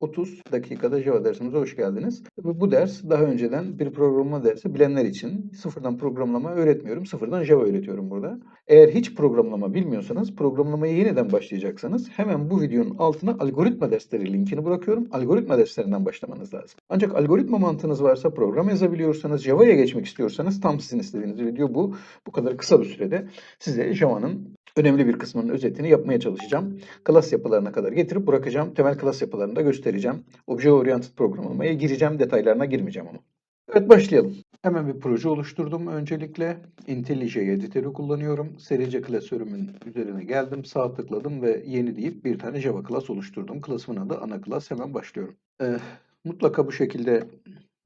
30 dakikada Java dersimize hoş geldiniz. Bu ders daha önceden bir programlama dersi bilenler için. Sıfırdan programlama öğretmiyorum, sıfırdan Java öğretiyorum burada. Eğer hiç programlama bilmiyorsanız, programlamaya yeniden başlayacaksanız hemen bu videonun altına algoritma dersleri linkini bırakıyorum. Algoritma derslerinden başlamanız lazım. Ancak algoritma mantığınız varsa, program yazabiliyorsanız, Java'ya geçmek istiyorsanız tam sizin istediğiniz video bu. Bu kadar kısa bir sürede size Java'nın önemli bir kısmının özetini yapmaya çalışacağım. Klas yapılarına kadar getirip bırakacağım. Temel klas yapılarını da göstereceğim. Obje oriented programlamaya gireceğim. Detaylarına girmeyeceğim ama. Evet başlayalım. Hemen bir proje oluşturdum. Öncelikle IntelliJ editörü kullanıyorum. Serice klasörümün üzerine geldim. Sağ tıkladım ve yeni deyip bir tane Java class oluşturdum. Klasımın adı ana class. Hemen başlıyorum. Ee, mutlaka bu şekilde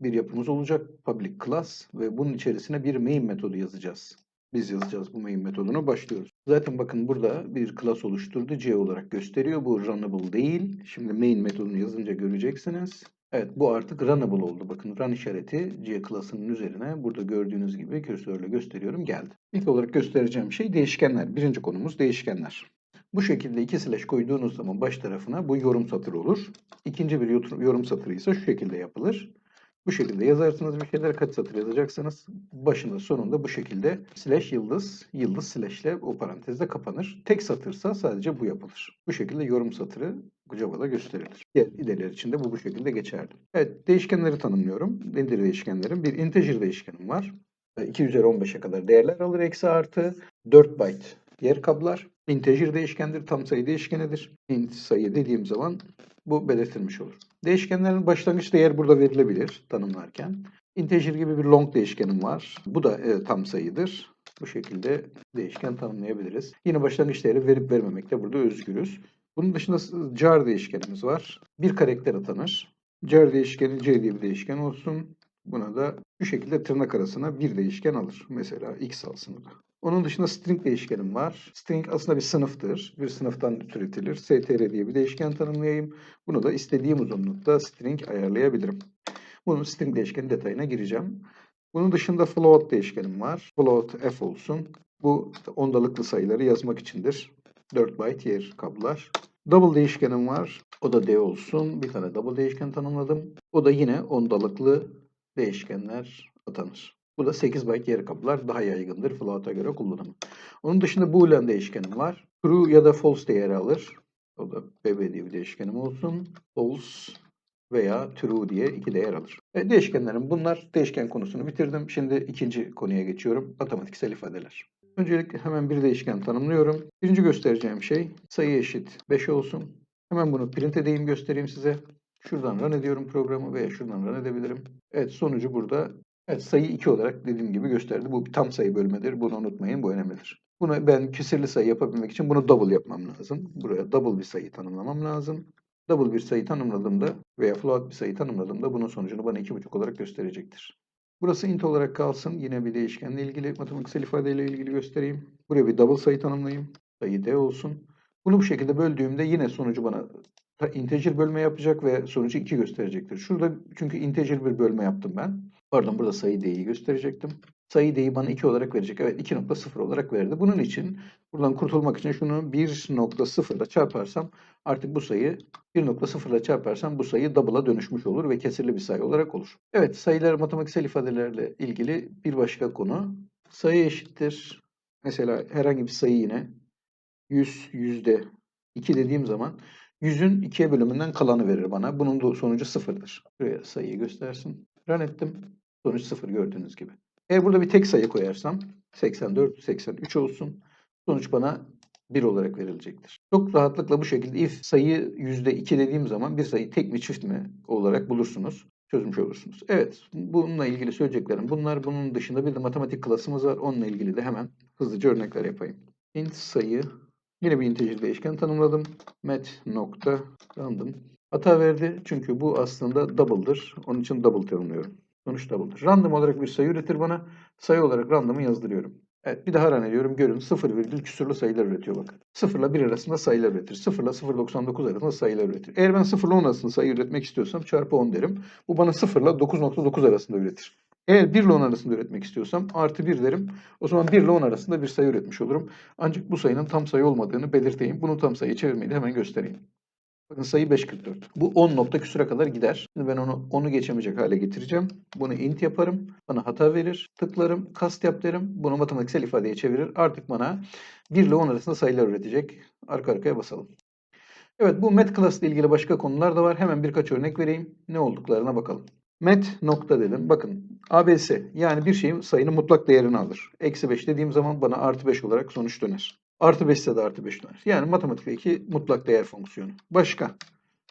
bir yapımız olacak. Public class ve bunun içerisine bir main metodu yazacağız. Biz yazacağız bu main metodunu. Başlıyoruz. Zaten bakın burada bir class oluşturdu. C olarak gösteriyor. Bu runnable değil. Şimdi main metodunu yazınca göreceksiniz. Evet bu artık runnable oldu. Bakın run işareti C class'ının üzerine burada gördüğünüz gibi kürsörle gösteriyorum geldi. İlk olarak göstereceğim şey değişkenler. Birinci konumuz değişkenler. Bu şekilde iki slash koyduğunuz zaman baş tarafına bu yorum satırı olur. İkinci bir yorum satırı ise şu şekilde yapılır. Bu şekilde yazarsınız bir şeyler kaç satır yazacaksanız başında sonunda bu şekilde slash yıldız yıldız slash ile o parantezde kapanır. Tek satırsa sadece bu yapılır. Bu şekilde yorum satırı Java'da gösterilir. Diğer ilerler için de bu bu şekilde geçerli. Evet değişkenleri tanımlıyorum. Nedir değişkenlerim? Bir integer değişkenim var. 2 üzeri 15'e kadar değerler alır eksi artı 4 byte yer kablar. Integer değişkendir, tam sayı değişkenidir. Int sayı dediğim zaman bu belirtilmiş olur. Değişkenlerin başlangıç değer burada verilebilir tanımlarken. Integer gibi bir long değişkenim var. Bu da e, tam sayıdır. Bu şekilde değişken tanımlayabiliriz. Yine başlangıç değeri verip vermemekte burada özgürüz. Bunun dışında jar değişkenimiz var. Bir karakter atanır. Jar değişkeni c diye bir değişken olsun. Buna da şu şekilde tırnak arasına bir değişken alır. Mesela x alsın da. Onun dışında string değişkenim var. String aslında bir sınıftır. Bir sınıftan türetilir. str diye bir değişken tanımlayayım. Bunu da istediğim uzunlukta string ayarlayabilirim. Bunun string değişkeni detayına gireceğim. Bunun dışında float değişkenim var. Float f olsun. Bu ondalıklı sayıları yazmak içindir. 4 byte yer kablar. Double değişkenim var. O da d olsun. Bir tane double değişken tanımladım. O da yine ondalıklı değişkenler atanır. Bu da 8 byte yer kaplar daha yaygındır float'a göre kullanımı. Onun dışında boolean değişkenim var. True ya da false değeri alır. O da bb diye bir değişkenim olsun. False veya true diye iki değer alır. E, değişkenlerim bunlar. Değişken konusunu bitirdim. Şimdi ikinci konuya geçiyorum. Matematiksel ifadeler. Öncelikle hemen bir değişken tanımlıyorum. Birinci göstereceğim şey sayı eşit 5 olsun. Hemen bunu print edeyim göstereyim size. Şuradan run ediyorum programı veya şuradan run edebilirim. Evet sonucu burada Evet sayı 2 olarak dediğim gibi gösterdi. Bu bir tam sayı bölmedir. Bunu unutmayın. Bu önemlidir. Bunu ben kesirli sayı yapabilmek için bunu double yapmam lazım. Buraya double bir sayı tanımlamam lazım. Double bir sayı tanımladığımda veya float bir sayı tanımladığımda bunun sonucunu bana 2,5 olarak gösterecektir. Burası int olarak kalsın. Yine bir değişkenle ilgili matematiksel ifadeyle ilgili göstereyim. Buraya bir double sayı tanımlayayım. Sayı d olsun. Bunu bu şekilde böldüğümde yine sonucu bana integer bölme yapacak ve sonucu 2 gösterecektir. Şurada çünkü integer bir bölme yaptım ben. Pardon burada sayı d'yi gösterecektim. Sayı d'yi bana 2 olarak verecek. Evet 2.0 olarak verdi. Bunun için buradan kurtulmak için şunu 1.0 ile çarparsam artık bu sayı 1.0 ile çarparsam bu sayı double'a dönüşmüş olur ve kesirli bir sayı olarak olur. Evet sayılar matematiksel ifadelerle ilgili bir başka konu. Sayı eşittir. Mesela herhangi bir sayı yine 100 yüzde 2 dediğim zaman 100'ün 2'ye bölümünden kalanı verir bana. Bunun da sonucu sıfırdır. Buraya sayıyı göstersin. Run ettim. Sonuç sıfır gördüğünüz gibi. Eğer burada bir tek sayı koyarsam 84, 83 olsun. Sonuç bana 1 olarak verilecektir. Çok rahatlıkla bu şekilde if sayı %2 dediğim zaman bir sayı tek mi çift mi olarak bulursunuz. Çözmüş olursunuz. Evet bununla ilgili söyleyeceklerim bunlar. Bunun dışında bir de matematik klasımız var. Onunla ilgili de hemen hızlıca örnekler yapayım. int sayı Yine bir integer değişken tanımladım. Met nokta random. Hata verdi çünkü bu aslında double'dır. Onun için double tanımlıyorum. Sonuç double'dır. Random olarak bir sayı üretir bana. Sayı olarak random'ı yazdırıyorum. Evet bir daha run ediyorum. Görün 0 virgül küsurlu sayılar üretiyor bakın. 0 ile 1 arasında sayılar üretir. 0 ile 0.99 arasında sayılar üretir. Eğer ben 0 ile 10 arasında sayı üretmek istiyorsam çarpı 10 derim. Bu bana 0 ile 9.9 arasında üretir. Eğer 1 ile 10 arasında üretmek istiyorsam artı 1 derim. O zaman 1 ile 10 arasında bir sayı üretmiş olurum. Ancak bu sayının tam sayı olmadığını belirteyim. Bunu tam sayı çevirmeyi de hemen göstereyim. Bakın sayı 5.44. Bu 10 nokta küsüre kadar gider. Şimdi ben onu onu geçemeyecek hale getireceğim. Bunu int yaparım. Bana hata verir. Tıklarım. Kast yap derim. Bunu matematiksel ifadeye çevirir. Artık bana 1 ile 10 arasında sayılar üretecek. Arka arkaya basalım. Evet bu met class ile ilgili başka konular da var. Hemen birkaç örnek vereyim. Ne olduklarına bakalım. Met nokta dedim. Bakın ABS yani bir şeyin sayının mutlak değerini alır. Eksi 5 dediğim zaman bana artı 5 olarak sonuç döner. Artı 5 ise de artı 5 döner. Yani matematikteki mutlak değer fonksiyonu. Başka.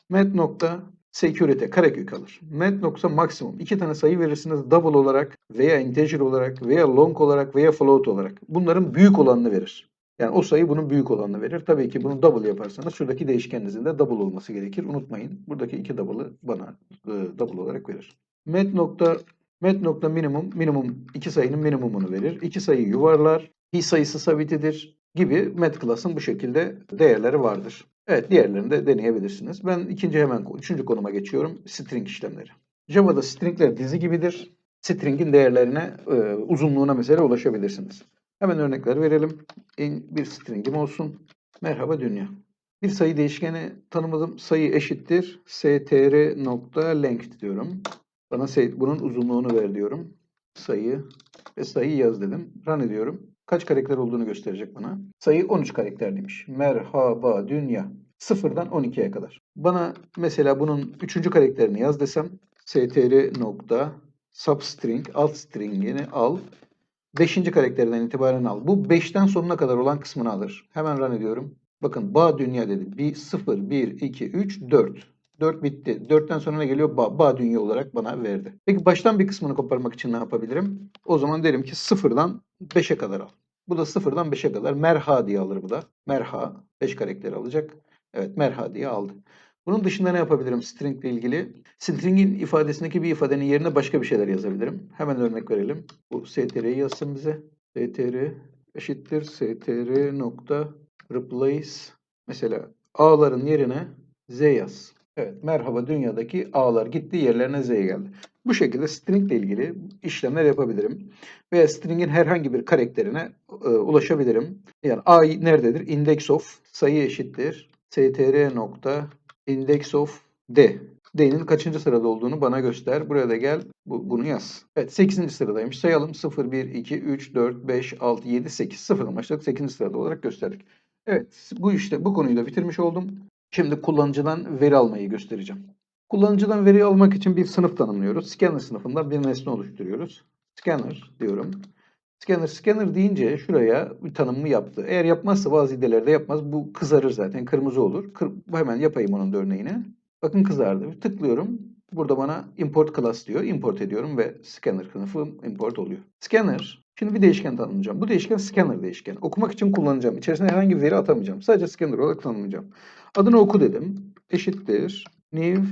Met nokta security karekök alır. Met nokta maksimum. İki tane sayı verirsiniz double olarak veya integer olarak veya long olarak veya float olarak. Bunların büyük olanını verir. Yani o sayı bunun büyük olanını verir. Tabii ki bunu double yaparsanız şuradaki değişkeninizin de double olması gerekir. Unutmayın. Buradaki iki double'ı bana e, double olarak verir. Met nokta met nokta minimum minimum iki sayının minimumunu verir. İki sayı yuvarlar. Pi sayısı sabitidir gibi met class'ın bu şekilde değerleri vardır. Evet diğerlerini de deneyebilirsiniz. Ben ikinci hemen üçüncü konuma geçiyorum. String işlemleri. Java'da stringler dizi gibidir. String'in değerlerine, e, uzunluğuna mesela ulaşabilirsiniz. Hemen örnekler verelim. Bir string'im olsun. Merhaba dünya. Bir sayı değişkeni tanımladım. Sayı eşittir. str nokta length diyorum. Bana bunun uzunluğunu ver diyorum. Sayı ve sayı yaz dedim. Run ediyorum. Kaç karakter olduğunu gösterecek bana. Sayı 13 karakterliymiş. Merhaba dünya. Sıfırdan 12'ye kadar. Bana mesela bunun üçüncü karakterini yaz desem str nokta substring alt stringini al. Beşinci karakterden itibaren al. Bu 5'ten sonuna kadar olan kısmını alır. Hemen run ediyorum. Bakın bağ dünya dedi. 1, 0, 1, 2, 3, 4. 4 bitti. 4'ten sonra ne geliyor? Bağ, bağ dünya olarak bana verdi. Peki baştan bir kısmını koparmak için ne yapabilirim? O zaman derim ki 0'dan 5'e kadar al. Bu da 0'dan 5'e kadar. Merha diye alır bu da. Merha. 5 karakteri alacak. Evet merha diye aldı. Bunun dışında ne yapabilirim string ile ilgili? String'in ifadesindeki bir ifadenin yerine başka bir şeyler yazabilirim. Hemen örnek verelim. Bu str'yi yazsın bize. str eşittir str nokta replace mesela a'ların yerine z yaz. Evet merhaba dünyadaki a'lar gitti yerlerine z geldi. Bu şekilde string ile ilgili işlemler yapabilirim. Veya string'in herhangi bir karakterine e, ulaşabilirim. Yani a nerededir? Index of sayı eşittir str nokta index of d. D'nin kaçıncı sırada olduğunu bana göster. Buraya da gel. Bu, bunu yaz. Evet 8. sıradaymış. Sayalım 0, 1, 2, 3, 4, 5, 6, 7, 8. Sıfırdan başladık. 8. sırada olarak gösterdik. Evet bu işte bu konuyu da bitirmiş oldum. Şimdi kullanıcıdan veri almayı göstereceğim. Kullanıcıdan veri almak için bir sınıf tanımlıyoruz. Scanner sınıfından bir nesne oluşturuyoruz. Scanner diyorum. Scanner scanner deyince şuraya bir tanımımı yaptı. Eğer yapmazsa bazı idelerde yapmaz. Bu kızarır zaten. Kırmızı olur. Kır, hemen yapayım onun da örneğini. Bakın kızardı. Tıklıyorum. Burada bana import class diyor. Import ediyorum ve scanner sınıfı import oluyor. Scanner. Şimdi bir değişken tanımlayacağım. Bu değişken scanner değişken. Okumak için kullanacağım. İçerisine herhangi bir veri atamayacağım. Sadece scanner olarak tanımlayacağım. Adını oku dedim. Eşittir. New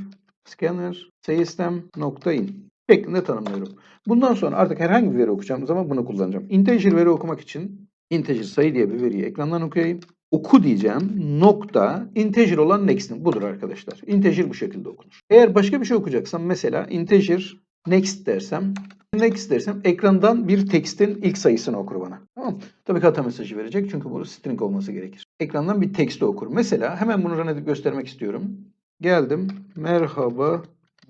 scanner system nokta in şeklinde tanımlıyorum. Bundan sonra artık herhangi bir veri okuyacağım zaman bunu kullanacağım. Integer veri okumak için integer sayı diye bir veriyi ekrandan okuyayım. Oku diyeceğim. Nokta integer olan next'in budur arkadaşlar. Integer bu şekilde okunur. Eğer başka bir şey okuyacaksam mesela integer next dersem next dersem ekrandan bir tekstin ilk sayısını okur bana. Tamam? Tabii ki hata mesajı verecek çünkü bu string olması gerekir. Ekrandan bir teksti okur. Mesela hemen bunu run edip göstermek istiyorum. Geldim. Merhaba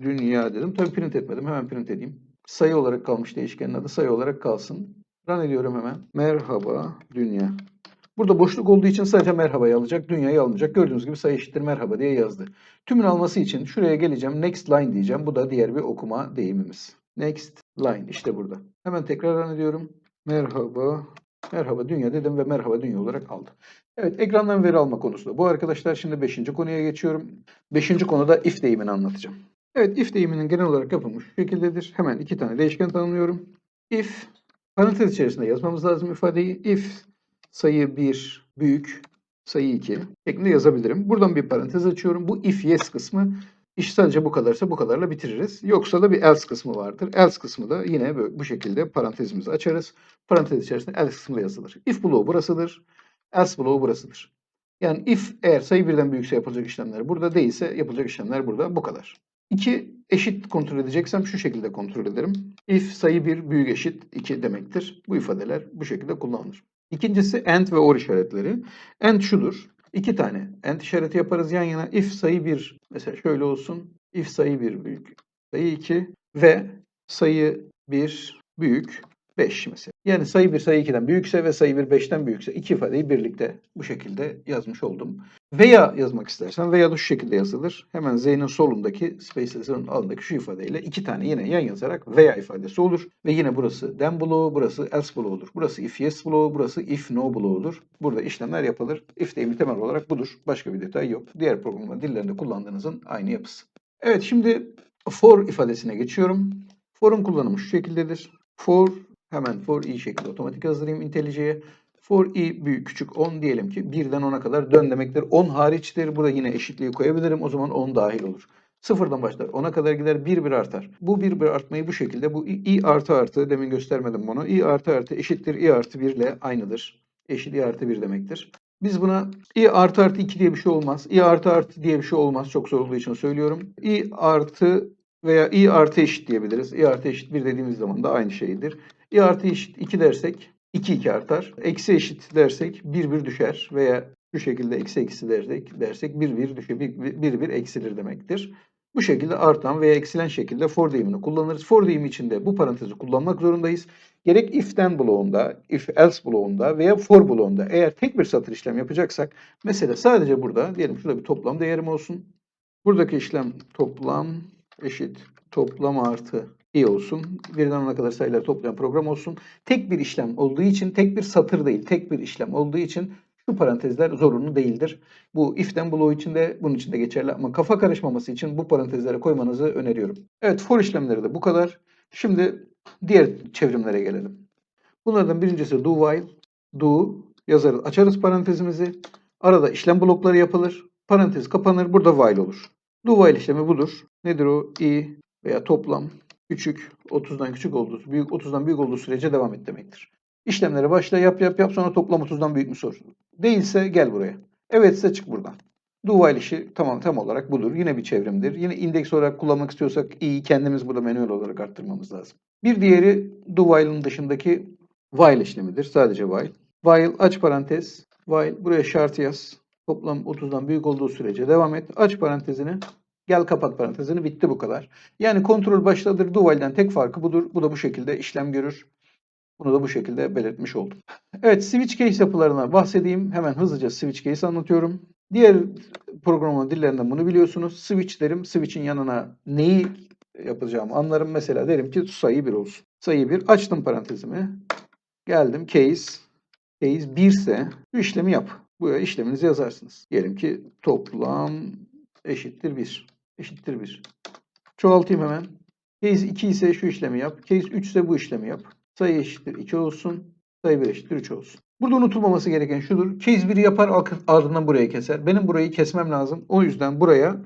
dünya dedim. Tabii print etmedim. Hemen print edeyim. Sayı olarak kalmış değişkenin adı. Sayı olarak kalsın. Run ediyorum hemen. Merhaba dünya. Burada boşluk olduğu için sadece merhabayı alacak. Dünyayı almayacak. Gördüğünüz gibi sayı eşittir merhaba diye yazdı. Tümünü alması için şuraya geleceğim. Next line diyeceğim. Bu da diğer bir okuma deyimimiz. Next line. işte burada. Hemen tekrar ediyorum. Merhaba. Merhaba dünya dedim ve merhaba dünya olarak aldı. Evet ekrandan veri alma konusu da bu arkadaşlar. Şimdi 5. konuya geçiyorum. 5. konuda if deyimini anlatacağım. Evet if deyiminin genel olarak yapılmış şekildedir. Hemen iki tane değişken tanımlıyorum. If parantez içerisinde yazmamız lazım ifadeyi. If sayı 1 büyük sayı 2 şeklinde yazabilirim. Buradan bir parantez açıyorum. Bu if yes kısmı iş sadece bu kadarsa bu kadarla bitiririz. Yoksa da bir else kısmı vardır. Else kısmı da yine böyle, bu şekilde parantezimizi açarız. Parantez içerisinde else kısmı yazılır. If bloğu burasıdır. Else bloğu burasıdır. Yani if eğer sayı birden büyükse yapılacak işlemler burada değilse yapılacak işlemler burada bu kadar. 2 eşit kontrol edeceksem şu şekilde kontrol ederim. If sayı 1 büyük eşit 2 demektir. Bu ifadeler bu şekilde kullanılır. İkincisi AND ve OR işaretleri. AND şudur. İki tane end işareti yaparız yan yana. If sayı 1 mesela şöyle olsun. If sayı 1 büyük sayı 2 ve sayı 1 büyük 5 mesela. Yani sayı 1 sayı 2'den büyükse ve sayı 1 5'ten büyükse iki ifadeyi birlikte bu şekilde yazmış oldum. Veya yazmak istersen veya da şu şekilde yazılır. Hemen Z'nin solundaki spaces'ın altındaki şu ifadeyle iki tane yine yan yazarak veya ifadesi olur. Ve yine burası then bloğu, burası else bloğu olur. Burası if yes bloğu, burası if no bloğu olur. Burada işlemler yapılır. If deyimi temel olarak budur. Başka bir detay yok. Diğer programlama dillerinde kullandığınızın aynı yapısı. Evet şimdi for ifadesine geçiyorum. For'un kullanımı şu şekildedir. For hemen for i şekilde otomatik yazdırayım IntelliJ'ye. For i büyük küçük 10 diyelim ki 1'den 10'a kadar dön demektir. 10 hariçtir. Burada yine eşitliği koyabilirim. O zaman 10 dahil olur. Sıfırdan başlar. 10'a kadar gider 1 1 artar. Bu 1 1 artmayı bu şekilde bu i artı artı demin göstermedim bunu. i artı artı eşittir i artı 1 ile aynıdır. Eşit i artı 1 demektir. Biz buna i artı artı 2 diye bir şey olmaz. i artı artı diye bir şey olmaz. Çok zor olduğu için söylüyorum. i artı veya i artı eşit diyebiliriz. i artı eşit 1 dediğimiz zaman da aynı şeydir. İ artı eşit 2 dersek 2 2 artar. Eksi eşit dersek 1 1 düşer veya şu şekilde eksi eksi dersek dersek 1 1 düşer 1 1 eksilir demektir. Bu şekilde artan veya eksilen şekilde for deyimini kullanırız. For deyimi içinde bu parantezi kullanmak zorundayız. Gerek if'ten bloğunda, if else bloğunda veya for bloğunda eğer tek bir satır işlem yapacaksak mesela sadece burada diyelim şurada bir toplam değerim olsun. Buradaki işlem toplam eşit toplam artı i olsun. Birden ona kadar sayıları toplayan program olsun. Tek bir işlem olduğu için tek bir satır değil, tek bir işlem olduğu için şu parantezler zorunlu değildir. Bu if'ten bloğu için de bunun için de geçerli ama kafa karışmaması için bu parantezlere koymanızı öneriyorum. Evet for işlemleri de bu kadar. Şimdi diğer çevrimlere gelelim. Bunlardan birincisi do while. Do yazarız. Açarız parantezimizi. Arada işlem blokları yapılır. Parantez kapanır. Burada while olur. Do while işlemi budur. Nedir o? i veya toplam küçük 30'dan küçük olduğu, büyük 30'dan büyük olduğu sürece devam et demektir. İşlemlere başla yap yap yap sonra toplam 30'dan büyük mü sor. Değilse gel buraya. Evetse çık buradan. Do while işi tamam tam olarak budur. Yine bir çevrimdir. Yine indeks olarak kullanmak istiyorsak iyi kendimiz burada manuel olarak arttırmamız lazım. Bir diğeri do while'ın dışındaki while işlemidir. Sadece while. While aç parantez. While buraya şart yaz. Toplam 30'dan büyük olduğu sürece devam et. Aç parantezini. Gel kapat parantezini. Bitti bu kadar. Yani kontrol başladır. Do while'den tek farkı budur. Bu da bu şekilde işlem görür. Bunu da bu şekilde belirtmiş oldum. Evet switch case yapılarına bahsedeyim. Hemen hızlıca switch case anlatıyorum. Diğer programlama dillerinden bunu biliyorsunuz. Switch derim. Switch'in yanına neyi yapacağımı anlarım. Mesela derim ki sayı 1 olsun. Sayı 1. Açtım parantezimi. Geldim case. Case 1 ise şu işlemi yap. Buraya işleminizi yazarsınız. Diyelim ki toplam eşittir 1. Eşittir 1. Çoğaltayım hemen. Case 2 ise şu işlemi yap. Case 3 ise bu işlemi yap. Sayı eşittir 2 olsun. Sayı 1 eşittir 3 olsun. Burada unutulmaması gereken şudur. Case 1'i yapar ardından burayı keser. Benim burayı kesmem lazım. O yüzden buraya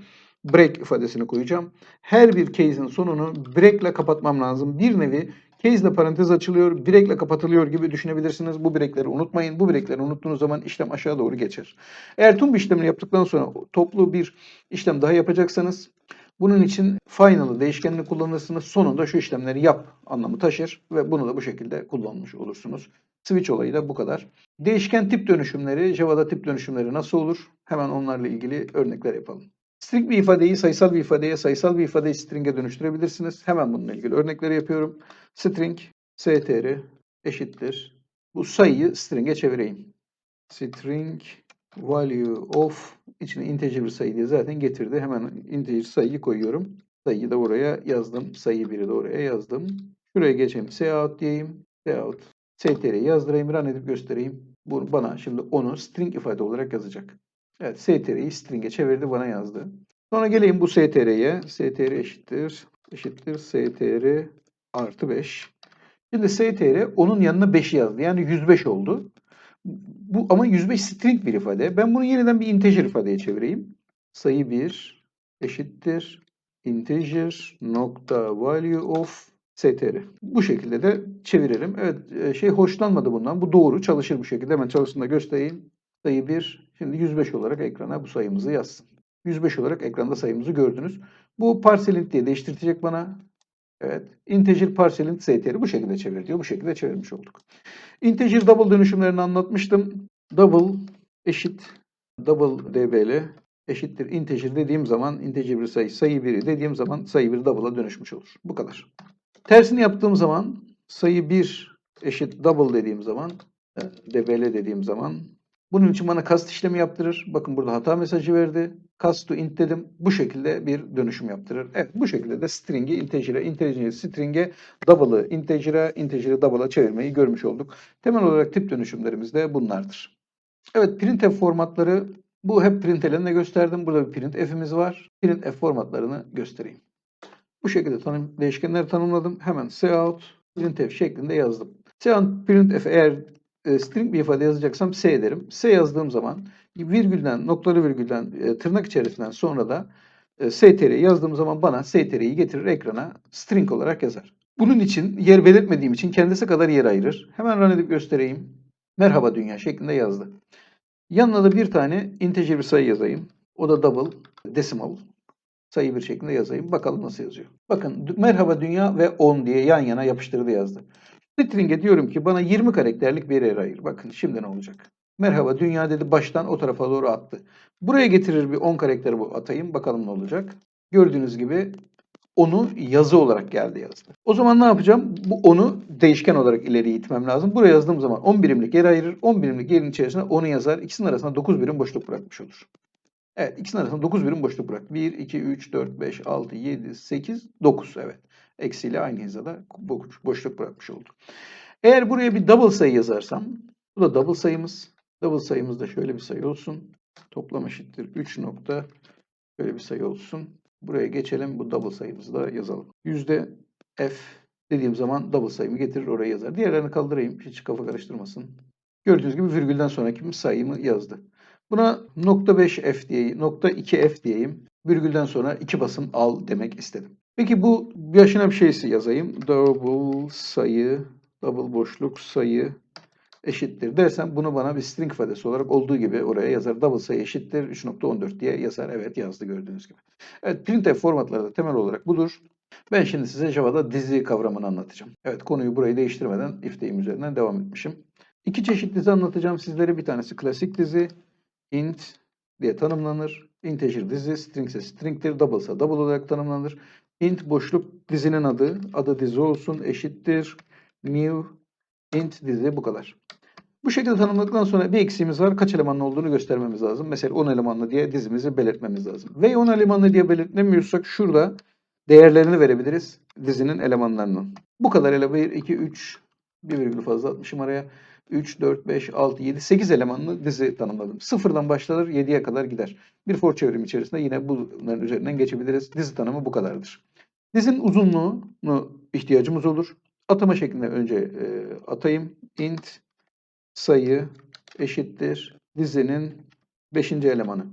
break ifadesini koyacağım. Her bir case'in sonunu break ile kapatmam lazım. Bir nevi case parantez açılıyor, break ile kapatılıyor gibi düşünebilirsiniz. Bu breakleri unutmayın. Bu breakleri unuttuğunuz zaman işlem aşağı doğru geçer. Eğer tüm bu işlemini yaptıktan sonra toplu bir işlem daha yapacaksanız bunun için final'ı değişkenini kullanırsınız. Sonunda şu işlemleri yap anlamı taşır ve bunu da bu şekilde kullanmış olursunuz. Switch olayı da bu kadar. Değişken tip dönüşümleri, Java'da tip dönüşümleri nasıl olur? Hemen onlarla ilgili örnekler yapalım. String bir ifadeyi sayısal bir ifadeye, sayısal bir ifadeyi string'e dönüştürebilirsiniz. Hemen bununla ilgili örnekleri yapıyorum. String str eşittir. Bu sayıyı string'e çevireyim. String value of içine integer bir sayı diye zaten getirdi. Hemen integer sayıyı koyuyorum. Sayıyı da oraya yazdım. Sayı biri de oraya yazdım. Şuraya geçeyim. Cout diyeyim. Cout. str'yi yazdırayım. Run edip göstereyim. Bu bana şimdi onu string ifade olarak yazacak. Evet str'yi string'e çevirdi bana yazdı. Sonra geleyim bu str'ye. str eşittir. Eşittir str artı 5. Şimdi str onun yanına 5'i yazdı. Yani 105 oldu. Bu ama 105 string bir ifade. Ben bunu yeniden bir integer ifadeye çevireyim. Sayı 1 eşittir integer nokta value of str. Bu şekilde de çeviririm. Evet şey hoşlanmadı bundan. Bu doğru çalışır bu şekilde. Hemen çalışsın göstereyim. Sayı 1 şimdi 105 olarak ekrana bu sayımızı yazsın. 105 olarak ekranda sayımızı gördünüz. Bu parseLint diye değiştirecek bana. Evet. Integer parseLint str'yi bu şekilde çevir diyor. Bu şekilde çevirmiş olduk. Integer double dönüşümlerini anlatmıştım. Double eşit double dbl eşittir integer dediğim zaman integer bir sayı sayı 1'i dediğim zaman sayı 1 double'a dönüşmüş olur. Bu kadar. Tersini yaptığım zaman sayı 1 eşit double dediğim zaman e, dbl dediğim zaman bunun için bana cast işlemi yaptırır. Bakın burada hata mesajı verdi. Cast to int dedim. Bu şekilde bir dönüşüm yaptırır. Evet bu şekilde de string'i integer'e, integer'i string'e, double'ı integer'e, integer'i double'a çevirmeyi görmüş olduk. Temel olarak tip dönüşümlerimiz de bunlardır. Evet printf formatları bu hep println'le gösterdim. Burada bir printf'imiz var. Printf formatlarını göstereyim. Bu şekilde tanım, değişkenleri tanımladım. Hemen cout printf şeklinde yazdım. Cout printf eğer e, string bir ifade yazacaksam S derim. S yazdığım zaman virgülden, noktalı virgülden, e, tırnak içerisinden sonra da e, str yazdığım zaman bana str'yi getirir ekrana string olarak yazar. Bunun için yer belirtmediğim için kendisi kadar yer ayırır. Hemen run edip göstereyim. Merhaba dünya şeklinde yazdı. Yanına da bir tane integer bir sayı yazayım. O da double, decimal sayı bir şeklinde yazayım. Bakalım nasıl yazıyor. Bakın merhaba dünya ve 10 diye yan yana yapıştırdı yazdı. String'e diyorum ki bana 20 karakterlik bir yer ayır. Bakın şimdi ne olacak? Merhaba dünya dedi baştan o tarafa doğru attı. Buraya getirir bir 10 karakteri bu atayım. Bakalım ne olacak? Gördüğünüz gibi onu yazı olarak geldi yazdı. O zaman ne yapacağım? Bu onu değişken olarak ileriye itmem lazım. Buraya yazdığım zaman 10 birimlik yer ayırır. 10 birimlik yerin içerisine onu yazar. İkisinin arasında 9 birim boşluk bırakmış olur. Evet ikisinin arasında 9 birim boşluk bırak. 1, 2, 3, 4, 5, 6, 7, 8, 9 evet. Eksiyle aynı hizada boşluk bırakmış olduk. Eğer buraya bir double sayı yazarsam, bu da double sayımız. Double sayımız da şöyle bir sayı olsun. Toplam eşittir 3 nokta böyle bir sayı olsun. Buraya geçelim. Bu double sayımızı da yazalım. Yüzde f dediğim zaman double sayımı getirir oraya yazar. Diğerlerini kaldırayım. Hiç kafa karıştırmasın. Gördüğünüz gibi virgülden sonraki sayımı yazdı. Buna nokta 5 f diyeyim, nokta 2 f diyeyim. Virgülden sonra iki basım al demek istedim. Peki bu yaşına bir şeysi yazayım. Double sayı, double boşluk sayı eşittir dersem bunu bana bir string ifadesi olarak olduğu gibi oraya yazar. Double sayı eşittir 3.14 diye yazar. Evet yazdı gördüğünüz gibi. Evet printf formatları da temel olarak budur. Ben şimdi size Java'da dizi kavramını anlatacağım. Evet konuyu burayı değiştirmeden ifdeyim üzerinden devam etmişim. İki çeşit dizi anlatacağım sizlere. Bir tanesi klasik dizi. int diye tanımlanır. Integer dizi, string ise string'tir, double ise double olarak tanımlanır. İnt boşluk dizinin adı, adı dizi olsun, eşittir, new int dizi bu kadar. Bu şekilde tanımladıktan sonra bir eksiğimiz var. Kaç elemanlı olduğunu göstermemiz lazım. Mesela 10 elemanlı diye dizimizi belirtmemiz lazım. Ve 10 elemanlı diye belirtemiyorsak şurada değerlerini verebiliriz dizinin elemanlarının. Bu kadar ele 1, 2, 3, bir virgül fazla atmışım araya. 3, 4, 5, 6, 7, 8 elemanlı dizi tanımladım. Sıfırdan başlanır 7'ye kadar gider. Bir for çevrim içerisinde yine bunların üzerinden geçebiliriz. Dizi tanımı bu kadardır. Dizinin uzunluğunu ihtiyacımız olur. Atama şeklinde önce e, atayım. int sayı eşittir dizinin 5. elemanı.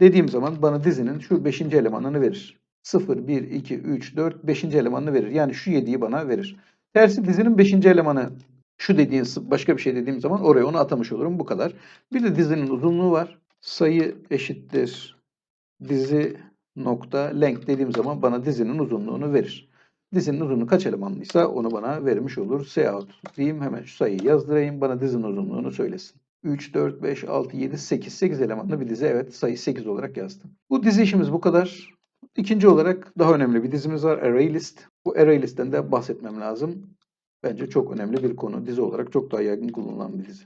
Dediğim zaman bana dizinin şu 5. elemanını verir. 0, 1, 2, 3, 4, 5. elemanını verir. Yani şu 7'yi bana verir. Tersi dizinin 5. elemanı şu dediğin başka bir şey dediğim zaman oraya onu atamış olurum. Bu kadar. Bir de dizinin uzunluğu var. Sayı eşittir dizi nokta length dediğim zaman bana dizinin uzunluğunu verir. Dizinin uzunluğu kaç elemanlıysa onu bana vermiş olur. Cout diyeyim hemen şu sayıyı yazdırayım. Bana dizinin uzunluğunu söylesin. 3, 4, 5, 6, 7, 8. 8 elemanlı bir dizi. Evet sayı 8 olarak yazdım. Bu dizi işimiz bu kadar. İkinci olarak daha önemli bir dizimiz var. Array list. Bu array listten de bahsetmem lazım. Bence çok önemli bir konu. Dizi olarak çok daha yaygın kullanılan bir dizi.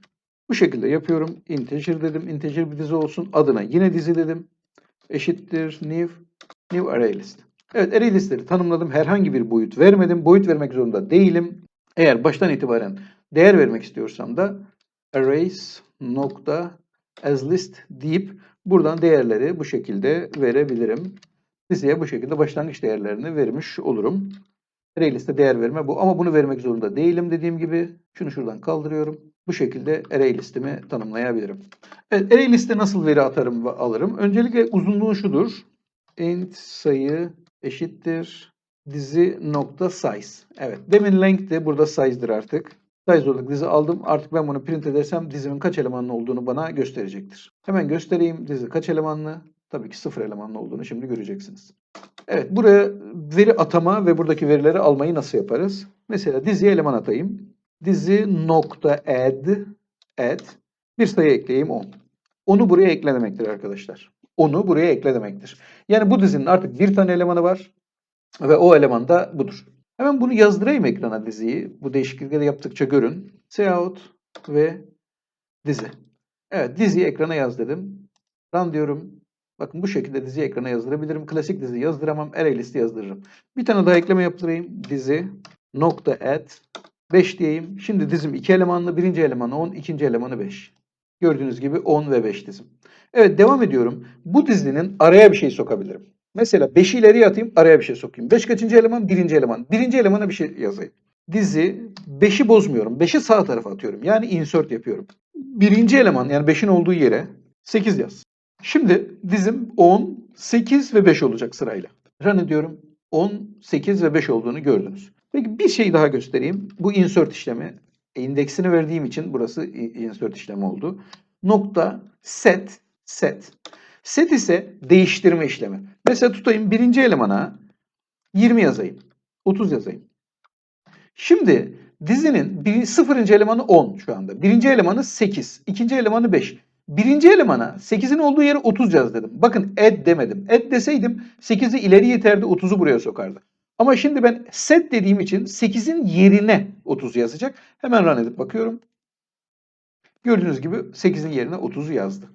Bu şekilde yapıyorum. Integer dedim. Integer bir dizi olsun. Adına yine dizi dedim. Eşittir new new array list. Evet array listleri tanımladım. Herhangi bir boyut vermedim. Boyut vermek zorunda değilim. Eğer baştan itibaren değer vermek istiyorsam da arrays nokta as list deyip buradan değerleri bu şekilde verebilirim. Diziye bu şekilde başlangıç değerlerini vermiş olurum. Array değer verme bu ama bunu vermek zorunda değilim dediğim gibi. Şunu şuradan kaldırıyorum. Bu şekilde array listemi tanımlayabilirim. Evet, array liste nasıl veri atarım ve alırım? Öncelikle uzunluğu şudur. int sayı eşittir dizi nokta size. Evet, demin length de burada size'dir artık. Size olarak dizi aldım. Artık ben bunu print edersem dizimin kaç elemanlı olduğunu bana gösterecektir. Hemen göstereyim dizi kaç elemanlı. Tabii ki sıfır elemanlı olduğunu şimdi göreceksiniz. Evet, buraya veri atama ve buradaki verileri almayı nasıl yaparız? Mesela diziye eleman atayım. Dizi nokta add, add, bir sayı ekleyeyim 10. onu buraya ekle demektir arkadaşlar. Onu buraya ekle demektir. Yani bu dizinin artık bir tane elemanı var ve o eleman da budur. Hemen bunu yazdırayım ekrana diziyi. Bu değişiklikleri yaptıkça görün. Cout ve dizi. Evet diziyi ekrana yaz dedim. Run diyorum. Bakın bu şekilde diziyi ekrana yazdırabilirim. Klasik dizi yazdıramam. Array listi yazdırırım. Bir tane daha ekleme yaptırayım. Dizi nokta add 5 diyeyim. Şimdi dizim 2 elemanlı. Birinci elemanı 10, ikinci elemanı 5. Gördüğünüz gibi 10 ve 5 dizim. Evet devam ediyorum. Bu dizinin araya bir şey sokabilirim. Mesela 5'i ileriye atayım araya bir şey sokayım. 5 kaçıncı eleman? Birinci eleman. Birinci elemana bir şey yazayım. Dizi 5'i bozmuyorum. 5'i sağ tarafa atıyorum. Yani insert yapıyorum. Birinci eleman yani 5'in olduğu yere 8 yaz. Şimdi dizim 10, 8 ve 5 olacak sırayla. Run ediyorum. 10, 8 ve 5 olduğunu gördünüz. Peki bir şey daha göstereyim. Bu insert işlemi. İndeksini verdiğim için burası insert işlemi oldu. Nokta set set. Set ise değiştirme işlemi. Mesela tutayım birinci elemana 20 yazayım. 30 yazayım. Şimdi dizinin bir, sıfırıncı elemanı 10 şu anda. Birinci elemanı 8. ikinci elemanı 5. Birinci elemana 8'in olduğu yere 30 yaz dedim. Bakın add demedim. Add deseydim 8'i ileri iterdi 30'u buraya sokardı. Ama şimdi ben set dediğim için 8'in yerine 30 yazacak. Hemen run edip bakıyorum. Gördüğünüz gibi 8'in yerine 30'u yazdı.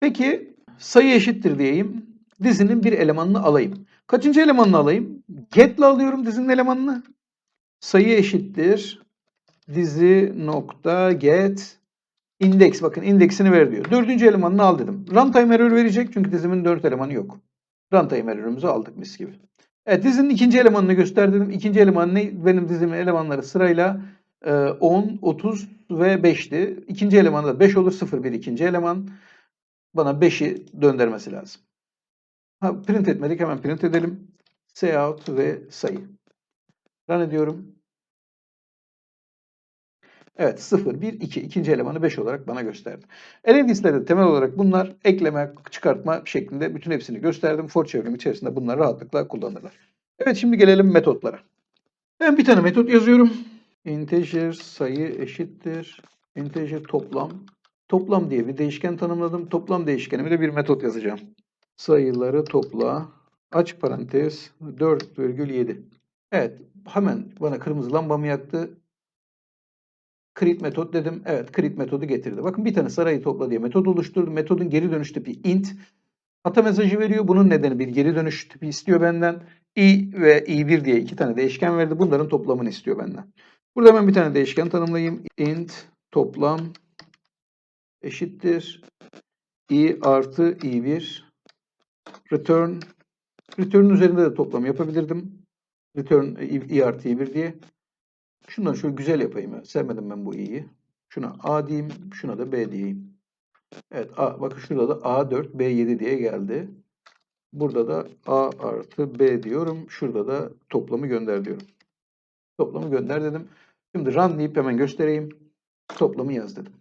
Peki sayı eşittir diyeyim. Dizinin bir elemanını alayım. Kaçıncı elemanını alayım? Get'le alıyorum dizinin elemanını. Sayı eşittir. Dizi nokta get index. Bakın indeksini ver diyor. Dördüncü elemanını al dedim. Runtime error verecek çünkü dizimin dört elemanı yok. Runtime error'ımızı aldık mis gibi. Evet dizinin ikinci elemanını göster dedim. İkinci eleman ne? Benim dizimin elemanları sırayla e, 10, 30 ve 5'ti. İkinci elemanı da 5 olur. 0, 1 ikinci eleman. Bana 5'i döndürmesi lazım. Ha, print etmedik. Hemen print edelim. Cout ve sayı. Run ediyorum. Evet 0, 1, 2. ikinci elemanı 5 olarak bana gösterdi. Listelerde temel olarak bunlar ekleme, çıkartma şeklinde bütün hepsini gösterdim. For çevrimi içerisinde bunları rahatlıkla kullanırlar. Evet şimdi gelelim metotlara. Ben bir tane metot yazıyorum. Integer sayı eşittir. Integer toplam. Toplam diye bir değişken tanımladım. Toplam değişkenime de bir metot yazacağım. Sayıları topla. Aç parantez 4,7. Evet hemen bana kırmızı lambamı yaktı. Create metot dedim. Evet create metodu getirdi. Bakın bir tane sarayı topla diye metod oluşturdu. Metodun geri dönüş tipi int. Hata mesajı veriyor. Bunun nedeni bir geri dönüş tipi istiyor benden. i ve i1 diye iki tane değişken verdi. Bunların toplamını istiyor benden. Burada hemen bir tane değişken tanımlayayım. int toplam eşittir i artı i1 return return'ün üzerinde de toplam yapabilirdim. Return i, i artı i1 diye. Şundan şöyle güzel yapayım. ya. Sevmedim ben bu i'yi. Şuna a diyeyim, şuna da b diyeyim. Evet, a, bakın şurada da a4, b7 diye geldi. Burada da a artı b diyorum. Şurada da toplamı gönder diyorum. Toplamı gönder dedim. Şimdi run deyip hemen göstereyim. Toplamı yaz dedim.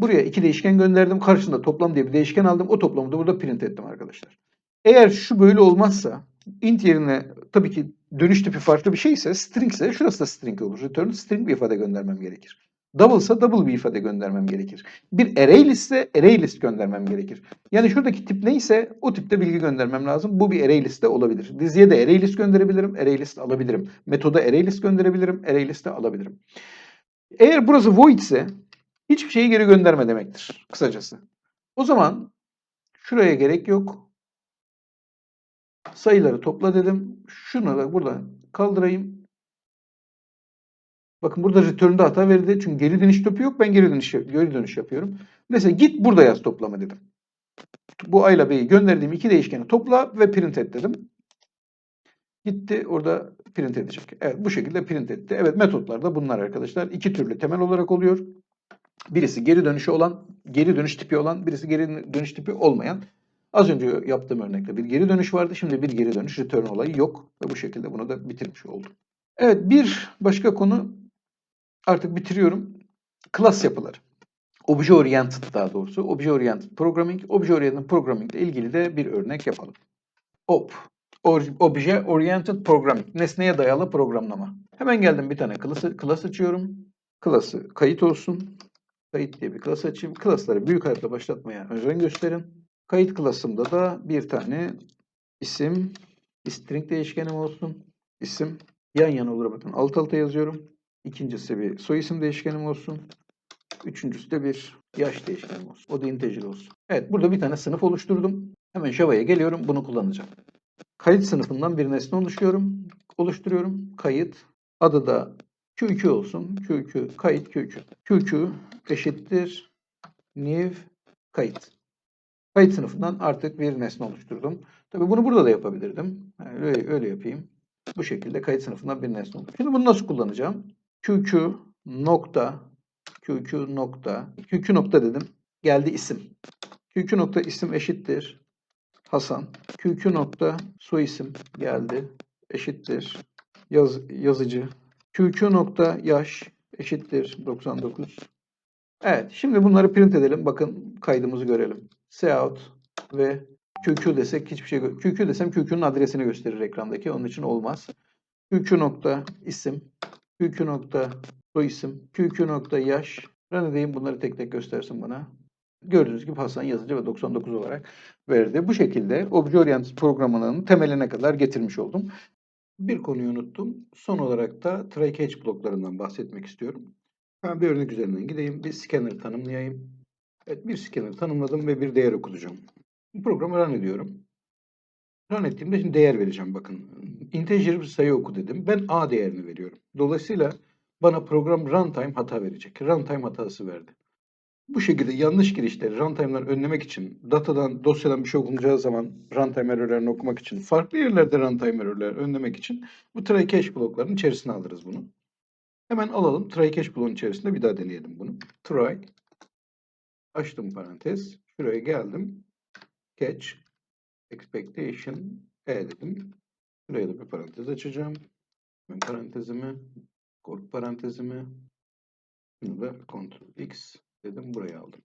Buraya iki değişken gönderdim. Karşında toplam diye bir değişken aldım. O toplamı da burada print ettim arkadaşlar. Eğer şu böyle olmazsa int yerine tabii ki dönüş tipi farklı bir şeyse string ise şurası da string olur. Return string bir ifade göndermem gerekir. Double ise double bir ifade göndermem gerekir. Bir array list ise array list göndermem gerekir. Yani şuradaki tip neyse o tipte bilgi göndermem lazım. Bu bir array liste olabilir. Diziye de array list gönderebilirim, array list alabilirim. Metoda array list gönderebilirim, array list de alabilirim. Eğer burası void ise hiçbir şeyi geri gönderme demektir kısacası. O zaman şuraya gerek yok. Sayıları topla dedim. Şunu da buradan kaldırayım. Bakın burada return'da hata verdi. Çünkü geri dönüş topu yok. Ben geri dönüş, geri dönüş yapıyorum. Mesela git burada yaz toplama dedim. Bu A ile B'yi gönderdiğim iki değişkeni topla ve print et dedim. Gitti orada print edecek. Evet bu şekilde print etti. Evet metotlar da bunlar arkadaşlar. İki türlü temel olarak oluyor. Birisi geri dönüşü olan, geri dönüş tipi olan, birisi geri dönüş tipi olmayan. Az önce yaptığım örnekte bir geri dönüş vardı. Şimdi bir geri dönüş return olayı yok. Ve bu şekilde bunu da bitirmiş oldum. Evet bir başka konu artık bitiriyorum. Klas yapıları. Obje oriented daha doğrusu. Obje oriented programming. Obje oriented programming ile ilgili de bir örnek yapalım. OP. Obje oriented programming. Nesneye dayalı programlama. Hemen geldim bir tane class, class açıyorum. Class'ı kayıt olsun. Kayıt diye bir klas açayım. Klasları büyük harfle başlatmaya özen gösterin. Kayıt klasımda da bir tane isim, string değişkenim olsun. İsim yan yana olur bakın alt alta yazıyorum. İkincisi bir soy isim değişkenim olsun. Üçüncüsü de bir yaş değişkenim olsun. O da integer olsun. Evet burada bir tane sınıf oluşturdum. Hemen Java'ya geliyorum. Bunu kullanacağım. Kayıt sınıfından bir nesne oluşturuyorum. Oluşturuyorum. Kayıt. Adı da Q2 olsun. Q2 kayıt Q2. Q2 eşittir new kayıt. Kayıt sınıfından artık bir nesne oluşturdum. Tabii bunu burada da yapabilirdim. Yani öyle, öyle yapayım. Bu şekilde kayıt sınıfından bir nesne oldu. Şimdi bunu nasıl kullanacağım? QQ nokta QQ nokta QQ nokta dedim. Geldi isim. QQ nokta isim eşittir Hasan. QQ nokta soy isim geldi eşittir yaz, yazıcı. QQ nokta yaş eşittir 99. Evet şimdi bunları print edelim. Bakın kaydımızı görelim. Cout ve QQ desek hiçbir şey QQ desem QQ'nun adresini gösterir ekrandaki. Onun için olmaz. QQ nokta isim, QQ nokta soy isim, QQ nokta yaş. Ben edeyim bunları tek tek göstersin bana. Gördüğünüz gibi Hasan yazıcı ve 99 olarak verdi. Bu şekilde Obje Oriented programının temeline kadar getirmiş oldum. Bir konuyu unuttum. Son olarak da try catch bloklarından bahsetmek istiyorum. Ben bir örnek üzerinden gideyim. Bir scanner tanımlayayım. Evet bir scanner tanımladım ve bir değer okutacağım. Bu programı run ediyorum. Run ettiğimde şimdi değer vereceğim bakın. Integer bir sayı oku dedim. Ben A değerini veriyorum. Dolayısıyla bana program runtime hata verecek. Runtime hatası verdi. Bu şekilde yanlış girişleri runtime'dan önlemek için, datadan, dosyadan bir şey okunacağı zaman runtime error'larını okumak için, farklı yerlerde runtime error'ları önlemek için bu try catch bloklarının içerisine alırız bunu. Hemen alalım. Try catch bloğun içerisinde bir daha deneyelim bunu. Try. Açtım parantez. Şuraya geldim. Catch. Expectation. E dedim. Şuraya da bir parantez açacağım. Ben parantezimi, kork parantezimi, bunu da Ctrl X dedim. Buraya aldım.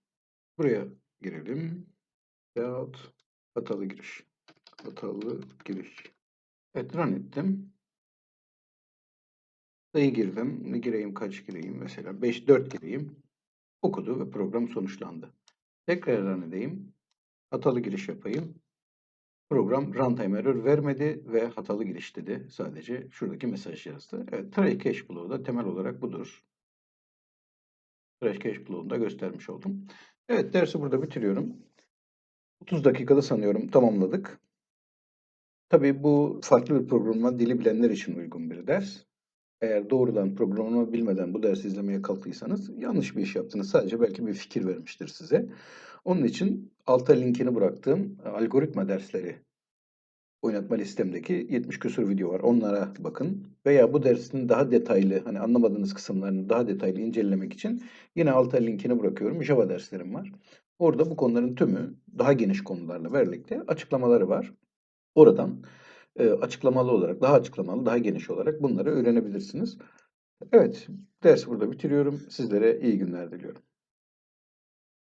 Buraya girelim. Veyahut hatalı giriş. Hatalı giriş. Evet run ettim. Sayı girdim. Ne gireyim kaç gireyim mesela. 5 4 gireyim. Okudu ve program sonuçlandı. Tekrar run edeyim. Hatalı giriş yapayım. Program runtime error vermedi ve hatalı giriş dedi. Sadece şuradaki mesaj yazdı. Evet, try cache bloğu da temel olarak budur. Try cache bloğunu da göstermiş oldum. Evet, dersi burada bitiriyorum. 30 dakikada sanıyorum tamamladık. Tabii bu farklı bir programlama dili bilenler için uygun bir ders. Eğer doğrudan programlama bilmeden bu dersi izlemeye kalktıysanız yanlış bir iş yaptınız. Sadece belki bir fikir vermiştir size. Onun için alta linkini bıraktığım e, algoritma dersleri oynatma listemdeki 70 küsur video var. Onlara bakın. Veya bu dersin daha detaylı, hani anlamadığınız kısımlarını daha detaylı incelemek için yine alta linkini bırakıyorum. Java derslerim var. Orada bu konuların tümü daha geniş konularla birlikte açıklamaları var. Oradan e, açıklamalı olarak, daha açıklamalı, daha geniş olarak bunları öğrenebilirsiniz. Evet, dersi burada bitiriyorum. Sizlere iyi günler diliyorum.